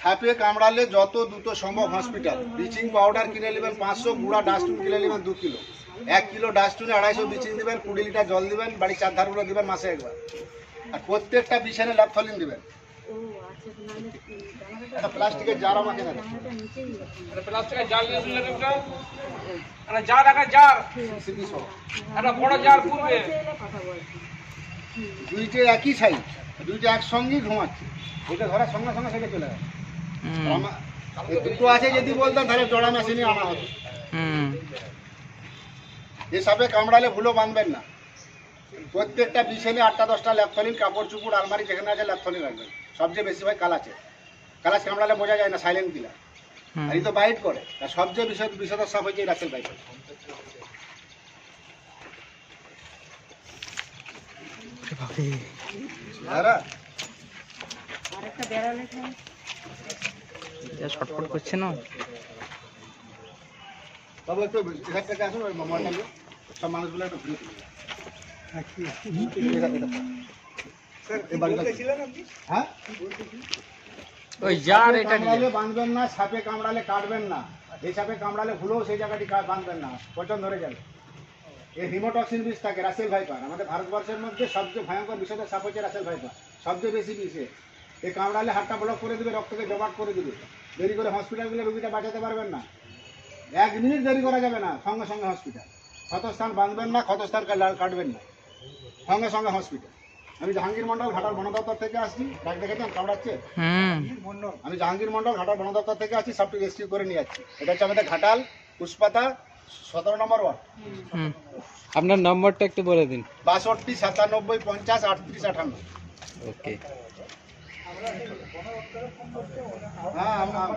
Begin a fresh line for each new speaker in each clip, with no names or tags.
সাপে কামড়ালে যত দ্রুত সম্ভব হসপিটাল ব্লিচিং পাউডার কিনে নেবেন পাঁচশো গুঁড়া ডাস্টবিন কিনে নেবেন দু কিলো। এক কিলো ডাস্টবিনে আড়াইশো ব্লিচিং দেবেন কুড়ি লিটার জল দিবেন বাড়ির চার ধারগুলো দিবেন মাসে একবার। আর প্রত্যেকটা বিছানে ল্যাপথলিন দেবেন। একটা প্লাস্টিকের জার আমাকে না
একটা প্লাস্টিকের জাল নিয়ে আসলে একটা একটা জার একটা জার। একটা বড় জার পুরবে
দুইটা একই সাইজ দুইটা একসঙ্গেই ঘুমাচ্ছে। ওইটা ধরার সঙ্গে সঙ্গে সেটা চলে যাবে দুটো আছে যদি বলতাম তাহলে জোড়া মেশিনই আনা হতো যে সাপে কামড়ালে ভুলো বাঁধবেন না। প্রত্যেকটা বিছানে আটটা দশটা ল্যাপথলিন কাপড় চুপড় আলমারি যেখানে আছে ল্যাপথলিন রাখবেন। সবচেয়ে বেশি ভাই কালাচে কালাচ কামড়ালে বোঝা যায় না সাইলেন্ট কিলার আর তো বাইট করে। আর সবচেয়ে বিষয় সাপ হচ্ছে এই রাসেল বাইট
ছটফট করছে না।
ওই এটা- হ্যাঁ?
এটা
কামড়ালে বাঁধবেন না সাপে কামড়ালে কাটবেন না। এই সাপে কামড়ালে ভুলেও সেই জায়গাটি বাঁধবেন না। পচন ধরে যাবে। এই হিমোটক্সিন বিষ থাকে রাসেল ভাইপার। আমাদের ভারতবর্ষের মধ্যে সবচেয়ে ভয়ঙ্কর বিষয়টা সাপ হচ্ছে রাসেল ভাইপার। সবচেয়ে বেশি বিষে। এই কামড়ালে হাতটা ব্লক করে দেবে রক্তকে জমাট করে দেবে। দেরি করে হসপিটালগুলো রুগীটা বাঁচাতে পারবেন না। এক মিনিট দেরি করা যাবে না সঙ্গে সঙ্গে হসপিটাল। ক্ষতস্থান বাঁধবেন না ক্ষতস্থান কাটবেন না। সঙ্গে সঙ্গে হসপিটাল। আমি জাহাঙ্গীর মন্ডল ঘাটাল বন দপ্তর থেকে আসছি। ডাক দেখেছেন কামড়াচ্ছে?
হুম।
আমি জাহাঙ্গীর মন্ডল ঘাটাল বন দপ্তর থেকে আছি সবটি রেস্কিউ করে নিয়ে যাচ্ছি। এটা হচ্ছে আমাদের ঘাটাল পুষ্পাতা সতেরো নম্বর ওয়ার্ড।
আপনার নম্বরটা একটু বলে দিন।
বাষট্টি সাতানব্বই পঞ্চাশ আটত্রিশ আটান্ন
ওকে।
হ্যাঁ আম- আম-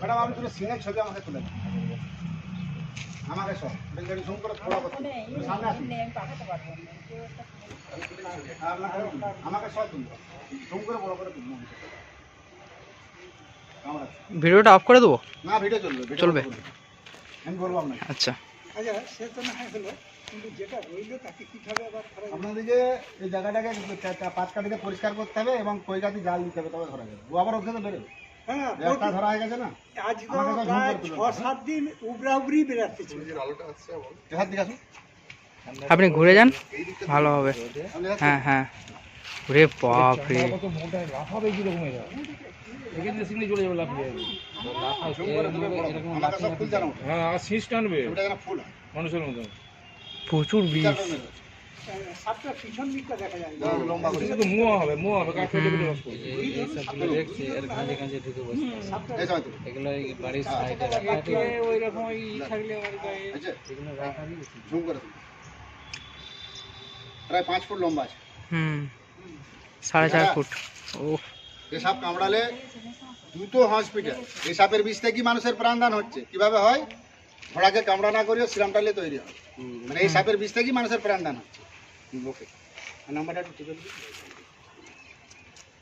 ম্যাডাম দুটো সিনের ছবি আমাকে তুলে। আমাকে সব। বেলগাড়ি জুম করে করতে সামনে আসুন হ্যাঁ, আমাকে সব জুম করে বড় করে
ভিডিওটা অফ করে দেবো?
না ভিডিও চলবে
চলবে।
আমি বলব আপনাকে।
আচ্ছা।
আপনাদেরকে এই জায়গাটাকে পাঁচ পরিষ্কার করতে হবে এবং কই জাল দিতে হবে তবে ধরা যাবে ও আবার ওখানে তো বেরোবে
হ্যাঁ
ধরা হয়ে গেছে না?
আজ তো
আমাকে তো
প্রায় ছ সাত দিন উবরা উবরি বেড়াতেছে
হাত দিকে আসুন।
আপনি ঘুরে যান? ভালো হবে। হ্যাঁ হ্যাঁ। ওরে বাপ রে
কত মোটা লাফাবে কি রকম এরা। এখানে সিগনে চলে যাবে লাফিয়ে
ঝুম করে তুলে বড়। করুন। আমাকে সব ফুল জানো
হ্যাঁ। মানুষের মতন।
প্রচুর বিষ
বিচার করবেন।
সাপটা পিছন দিকটা দেখা যায়। না।
যেন লম্বা করে।
শুধু মুয়া হবে মুয়া হবে কাঠ ফেটে ফেটে রস করবে।
সাপটা
এই সময় তুলুন।
কাঠে ওই রকম ই থাকলে আমার গায়ে।
হয়েছে? ঝুম করে। তুলুন। প্রায় পাঁচ ফুট লম্বা আছে।
হুম সাড়ে চার ফুট। ও
এই সাপ কামড়ালে দ্রুত হসপিটাল। এই সাপের বিষ থেকে মানুষের প্রাণদান হচ্ছে। কীভাবে হয়? ঘোড়াকে কামড়া না করেও সিরাম টালে তৈরি হয় মানে এই সাপের বিষ থেকেই মানুষের প্রাণদান হচ্ছে। ওকে। নাম্বারটা একটু টিপে দিন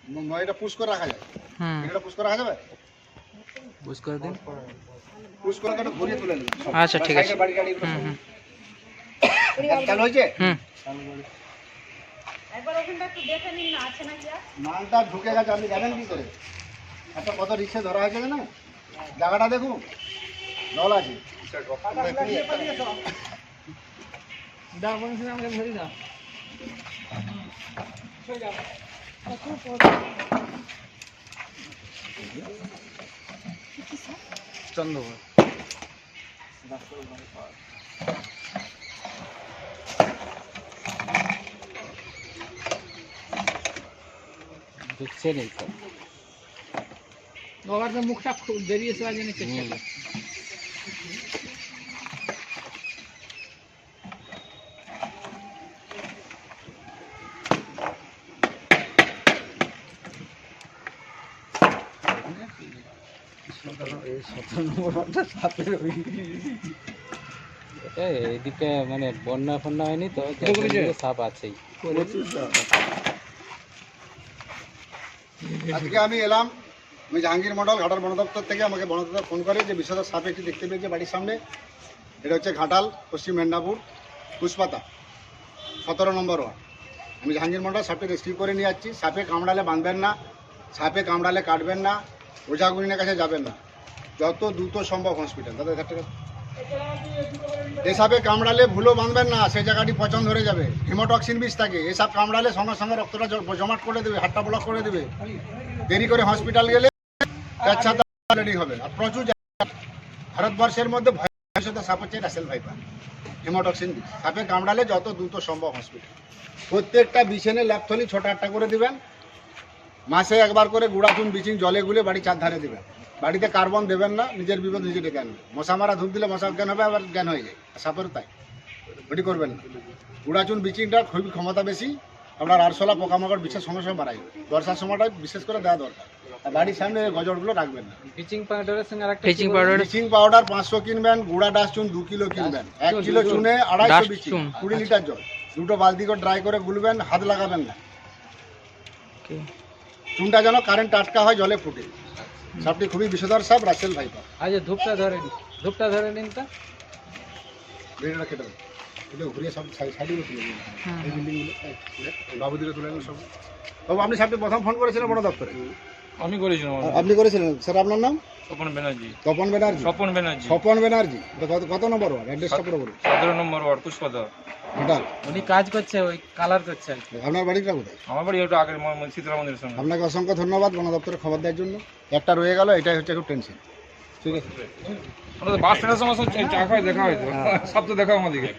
ম- ম- এটা পুশ করে রাখা যায় এটা পুশ করে রাখা যাবে?
বুঝ করে দিন।
পুশ করে একটু ঘুরিয়ে তুলে নেবেন
আচ্ছা, ঠিক আছে।
বাড়ি গাড়ি
হুম হুম।
চালু হয়েছে?
হুম।
মালটা ঢুকে গেছে আপনি যাবেন কি করে? একটা কত রিক্সে ধরা হয়েছে না জায়গাটা দেখুন। জল আছে।
আমাকে ধরি না
চন্দ্রপুর ঢুকছে নেই স্যার
বাবার তো মুখটা খুব বেরিয়েছে আজ জন্য চেষ্টা কর।
এদিকে মানে বন্যা ফন্যা হয়নি তো সাপ আছেই।
আজকে আমি এলাম আমি জাহাঙ্গীর মন্ডল ঘাটাল বন দপ্তর থেকে আমাকে বন দপ্তর ফোন করে যে বিষধর সাপ একটি দেখতে পেয়েছে বাড়ির সামনে। এটা হচ্ছে ঘাটাল পশ্চিম মেদিনীপুর পুষ্পাতা সতেরো নম্বর ওয়ার্ড। আমি জাহাঙ্গীর মন্ডল সাপটি রেস্কিউ করে নিয়ে যাচ্ছি। সাপে কামড়ালে বাঁধবেন না সাপে কামড়ালে কাটবেন না ওঝাগুনিনের কাছে যাবেন না। যত দ্রুত সম্ভব হসপিটাল দাদা একটা এসবে কামড়ালে ভুলো বাঁধবেন না সেই জায়গাটি পচন ধরে যাবে। হিমোটক্সিন বিষ থাকে এসব কামড়ালে সঙ্গে সঙ্গে রক্তটা জমাট করে দেবে, হাতটা ব্লক করে দেবে। দেরি করে হসপিটাল গেলে হবে। আর প্রচুর ভারতবর্ষের মধ্যে ভবিষ্যৎ সাপ রাসেল ভাইপার হিমোটক্সিন বিষ। সাপে কামড়ালে যত দ্রুত সম্ভব হসপিটাল প্রত্যেকটা বিছেনে ল্যাপথলি ছোট একটা করে দিবেন। মাসে একবার করে গুঁড়া চুন বিচিং জলে গুলে বাড়ি চার ধারে দেবেন। বাড়িতে কার্বন দেবেন না নিজের বিপদ নিজে ডেকে আনবেন মশা মারা ধূপ দিলে মশা জ্ঞান হবে আবার জ্ঞান হয়ে যায়। সাপেরও তাই। ওটি করবেন না। গুঁড়া চুন বিচিংটা খুবই ক্ষমতা বেশি। আপনার আরশোলা পোকামাকড় বিশেষ সময় সময় বাড়াই। বর্ষার সময়টা বিশেষ করে দেওয়া দরকার। আর বাড়ির সামনে গজরগুলো রাখবেন না।
ব্লিচিং পাউডারের সঙ্গে ব্লিচিং পাউডার।
ব্লিচিং পাউডার পাঁচশো কিনবেন গুঁড়া ডাস চুন দু কিলো কিনবেন। এক কিলো চুনে আড়াইশো বিচি কুড়ি লিটার জল। দুটো বালতি করে ড্রাই করে গুলবেন হাত লাগাবেন না। চুনটা যেন কারেন্ট টাটকা হয় জলে ফুটে। সাপটি খুবই বিষধর সাপ রাসেল ভাইপার।
আজ ধূপটা ধরে নিন ধূপটা ধরে নিন তা।
ভিডিওটা কেটে দেন এটা ঘুরিয়ে সব সাইড তুলে দিন এই বিল্ডিংগুলো বাবু দিকে তুলে সব। বাবু আপনি সাপটি প্রথম ফোন করেছিলেন বড় দপ্তরে?
আমি করেছিলাম
আপনি করেছিলেন? স্যার আপনার নাম?
স্বপন ব্যানার্জি।
তপন ব্যানার্জি।
স্বপন ব্যানার্জি।
স্বপন ব্যানার্জি। কত কত নম্বর ওয়ার্ড? অ্যাড্রেসটা পুরো বলুন।
সতেরো নম্বর ওয়ার্ড পুষ্পদা
ওটাল
উনি কাজ করছে ওই কালার করছে।
আপনার বাড়িটা কোথায়?
আমার বাড়ি ওটা আগের শীতলা মন্দিরের সঙ্গে
আপনাকে অসংখ্য ধন্যবাদ বন দপ্তরে খবর দেওয়ার জন্য। একটা রয়ে গেল এটাই হচ্ছে একটু টেনশন ঠিক আছে?
বাস স্ট্যান্ডের সময় দেখা হয়তো সব তো দেখা আমাদেরকে।